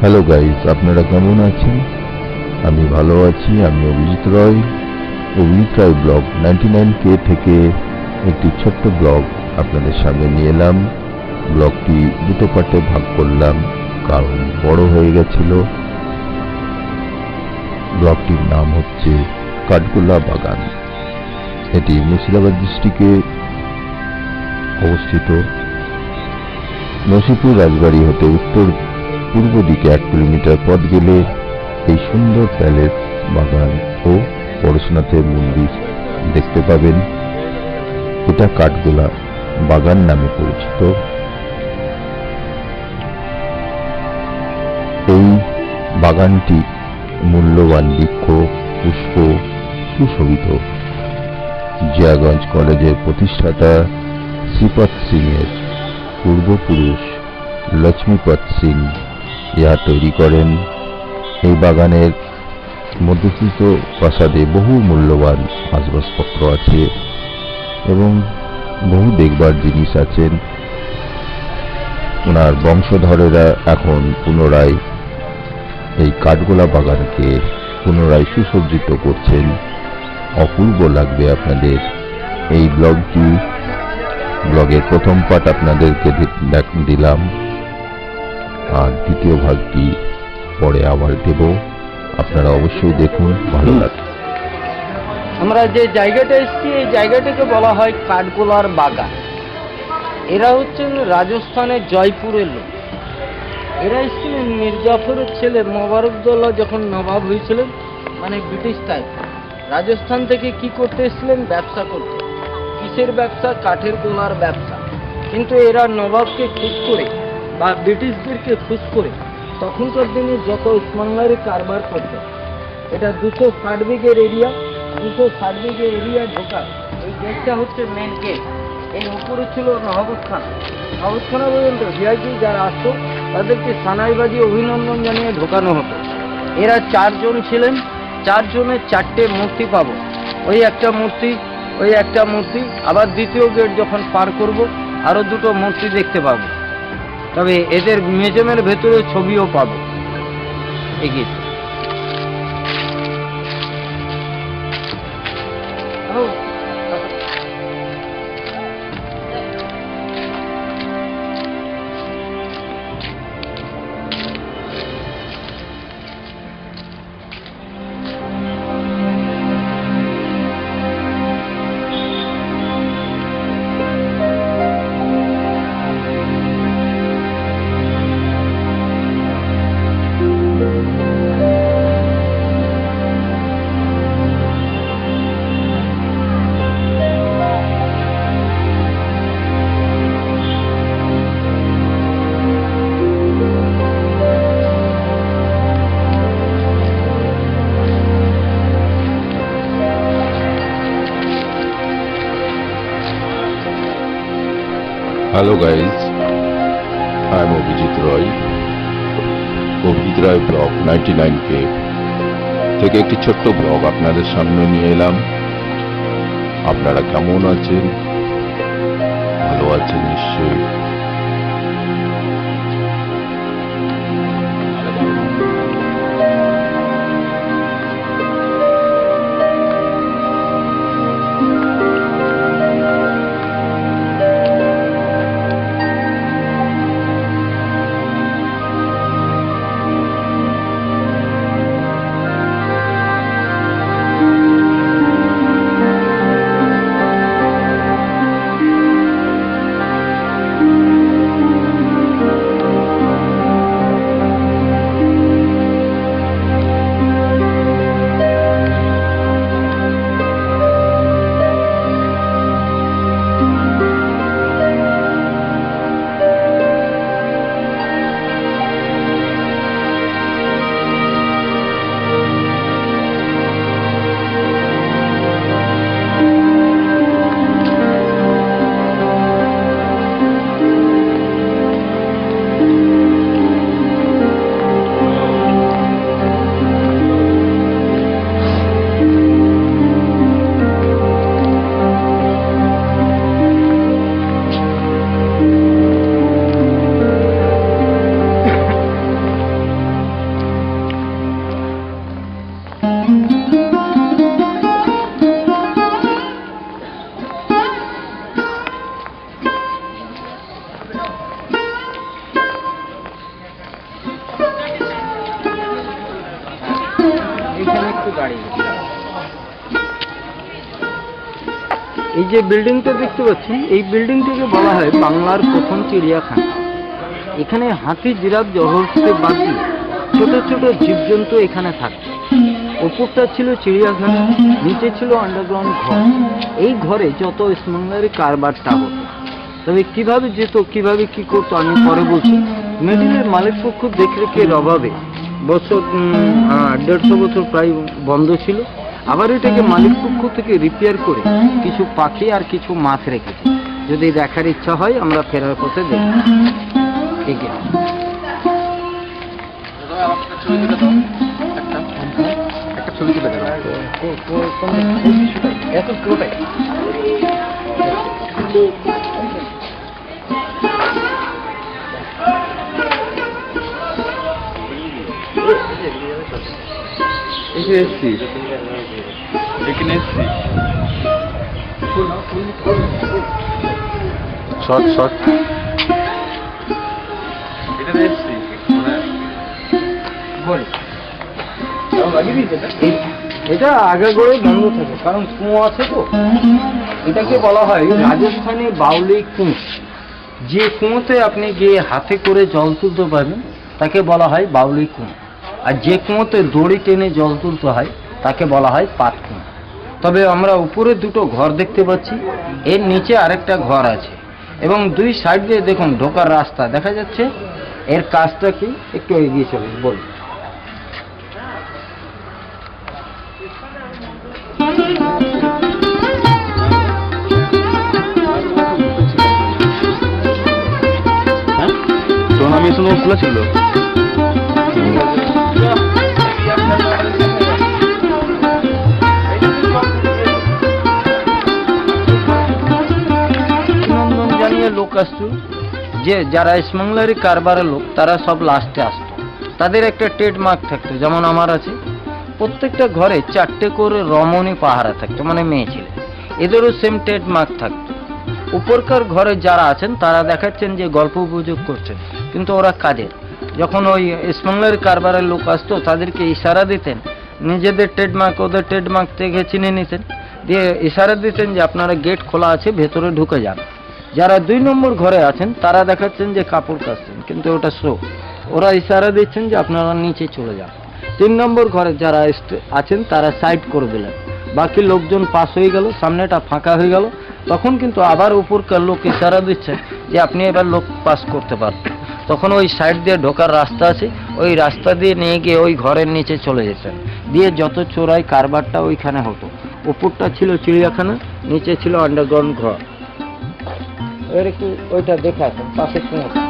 Hello guys আপনারা কেমন আছেন? আমি ভালো আছি আমি Abhijit Roy Abhijit Roy blog ninety nine K থেকে একটি ছোট্ট ব্লগ আপনাদের সামনে নিয়ে এলাম। ব্লগটি দুটো পার্টে ভাগ করলাম, কারণ বড় হয়ে গেছিল। ব্লগটির নাম হচ্ছে কাঠগোলা বাগান। এটি মুর্শিদাবাদ ডিস্ট্রিক্টে অবস্থিত। নসিপুর রাজবাড়ি হতে উত্তর পূর্ব দিকে এক কিলোমিটার পথ গেলে এই সুন্দর প্যালেস বাগান ও পরশুনাথের মন্দির দেখতে পাবেন। এটা কাঠগোলা বাগান নামে পরিচিত। এই বাগানটি মূল্যবান বৃক্ষ, পুষ্প, সুশোভিত। জিয়াগঞ্জ কলেজের প্রতিষ্ঠাতা শ্রীপদ সিং এর পূর্বপুরুষ লক্ষ্মীপদ সিং ইহা তৈরি করেন। এই বাগানের মধ্যস্থিত প্রাসাদে বহু মূল্যবান আসবাবপত্র আছে। এবং বহু দেখবার জিনিস আছেন। ওনার বংশধরেরা এখন পুনরায় এই কাঠগোলা বাগানকে পুনরায় সুসজ্জিত করছেন। অপূর্ব লাগবে আপনাদের। এই ব্লগটি ব্লগের প্রথম পার্ট আপনাদেরকে দিলাম। আর দ্বিতীয় ভাগটি পরে আবার দেব। আপনারা অবশ্যই দেখুন ভালো লাগবে। আমরা যে জায়গাটা এসেছি, এই জায়গাটাকে বলা হয় কাঠগোলার বাগান। এরা হচ্ছেন রাজস্থানের জয়পুরের লোক। এরা এসেছিলেন মির্জাফরের ছেলে মোবারকদৌল্লা যখন নবাব হয়েছিলেন মানে ব্রিটিশ টাইপ রাজস্থান থেকে কি করতে এসেছিলেন? ব্যবসা করতে। কিসের ব্যবসা? কাঠের গোলার ব্যবসা। কিন্তু এরা নবাবকে খুশ করে বা ব্রিটিশদেরকে খুশ করে তখনকার দিনে যত ইসমানলারি কারবার করতে, এটা দুশো ষাট বিঘের এরিয়া দুশো ষাট বিঘে এরিয়া ঢোকা এই গেটটা হচ্ছে মেন গেটের উপরে ছিল নহবত খান পর্যন্ত ভিআইপি যারা আসতো, তাদেরকে সানাইবাজি অভিনন্দন জানিয়ে ঢোকানো হতো। এরা চারজন ছিলেন চারজনের চারটে মূর্তি পাবো। ওই একটা মূর্তি, ওই একটা মূর্তি, আবার দ্বিতীয় গেট যখন পার করব আরও দুটো মূর্তি দেখতে পাবো। তবে এদের মিউজিয়ামের ভেতরে ছবিও পাবো। এগিয়ে চল। Hello guys I am Abhijit Roy Abhijit Roy blog ninety nine K থেকে একটি ছোট্ট ব্লগ আপনাদের সামনে নিয়ে এলাম। আপনারা কেমন আছেন? ভালো আছেন নিশ্চয়ই। যে বিল্ডিংটা দেখতে পাচ্ছেন এই বিল্ডিংটাকে বলা হয় বাংলার প্রথম চিড়িয়াখানা। এখানে হাতি, জিরাফ জহরতে বাদ দিয়ে ছোট ছোট জীবজন্তু এখানে থাকতো ওপরটা ছিল চিড়িয়াখানা, নিচে ছিল আন্ডারগ্রাউন্ড ঘর। এই ঘরে যত স্মাগলারি কারবারটা হতো তবে কীভাবে যেত, কীভাবে কি করতো, আমি পরে বলছি। মেডিকেলের মালিক পক্ষ দেখরেখের অভাবে বছর দেড়শো বছর প্রায় বন্ধ ছিল। আবার এটাকে মালিক পক্ষ থেকে রিপেয়ার করে কিছু পাখি আর কিছু মাছ রেখেছে। যদি দেখার ইচ্ছা হয়, আমরা ফেরার পথে দেখব। ঠিক আছে এসে এসছি। এখানে এসছি শর্ট শর্ট এটাতে এসছি বল। এটা আগে গড়ে বন্ধ থাকে কারণ কুয়ো আছে তো। এটাকে বলা হয় রাজস্থানে বাউলি কুঁয়ো। যে কুঁয়োতে আপনি গিয়ে হাতে করে জল তুলতে পারবেন তাকে বলা হয় বাউলি কুঁয়ো। আর যে কুঁয়োতে দড়ি টেনে জল তুলতে হয় তাকে বলা হয় পাট কুঁয়ো। তবে আমরা উপরে দুটো ঘর দেখতে পাচ্ছি। এর নিচে আরেকটা ঘর আছে। এবং দুই সাইড দিয়ে দেখুন ঢোকার রাস্তা। দেখা যাচ্ছে এর কাজটা কি? একটু এগিয়ে চলুন শুনে খোলা ছিল। আসতো যে যারা স্মাগলারি কারবারের লোক, তারা সব লাস্টে আসতো। তাদের একটা ট্রেডমার্ক থাকতো, যেমন আমার আছে। প্রত্যেকটা ঘরে চারটে করে রমণী পাহারা থাকতো মানে মেয়ে ছেলে। এদেরও সেম ট্রেডমার্ক থাকতো। উপরকার ঘরে যারা আছেন, তারা দেখাচ্ছেন যে গল্প উপযোগ করছেন, কিন্তু ওরা কাজের যখন ওই স্মাগলারি কারবারের লোক আসতো, তাদেরকে ইশারা দিতেন, নিজেদের ট্রেডমার্ক ওদের ট্রেডমার্ক থেকে চিনে নিতেন। দিয়ে ইশারা দিতেন যে আপনারা গেট খোলা আছে, ভেতরে ঢুকে যান। যারা দুই নম্বর ঘরে আছেন, তারা দেখাচ্ছেন যে কাপড় কাচছেন, কিন্তু ওটা শো ওরা ইশারা দিচ্ছেন যে আপনারা নিচে চলে যান। তিন নম্বর ঘরে যারা আছেন, তারা সাইড করে দিলেন। বাকি লোকজন পাস হয়ে গেল, সামনেটা ফাঁকা হয়ে গেল। তখন কিন্তু আবার উপরকার লোক ইশারা দিচ্ছেন যে আপনি এবার লোক পাস করতে পারবেন। তখন ওই সাইড দিয়ে ঢোকার রাস্তা আছে, ওই রাস্তা দিয়ে নিয়ে গিয়ে ওই ঘরের নিচে চলে যেতেন। দিয়ে যত চোরাই কারবারটা ওইখানে হতো। উপরটা ছিল চিড়িয়াখানা, নিচে ছিল আন্ডারগ্রাউন্ড ঘর। এবার একটু ওইটা দেখে আসুন পাশে কুঁয়ো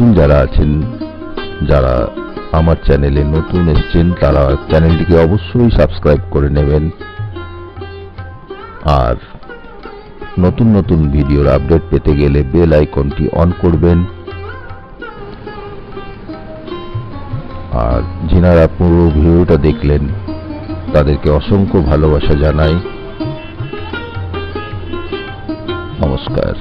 নতুন যারা আছেন, যারা আমার চ্যানেলে নতুন এসছেন, তারা চ্যানেলটিকে অবশ্যই সাবস্ক্রাইব করে নেবেন। আর নতুন নতুন ভিডিওর আপডেট পেতে গেলে বেল আইকনটি অন করবেন। আর যিনারা পুরো ভিডিওটা দেখলেন, তাদেরকে অসংখ্য ভালোবাসা জানাই। নমস্কার।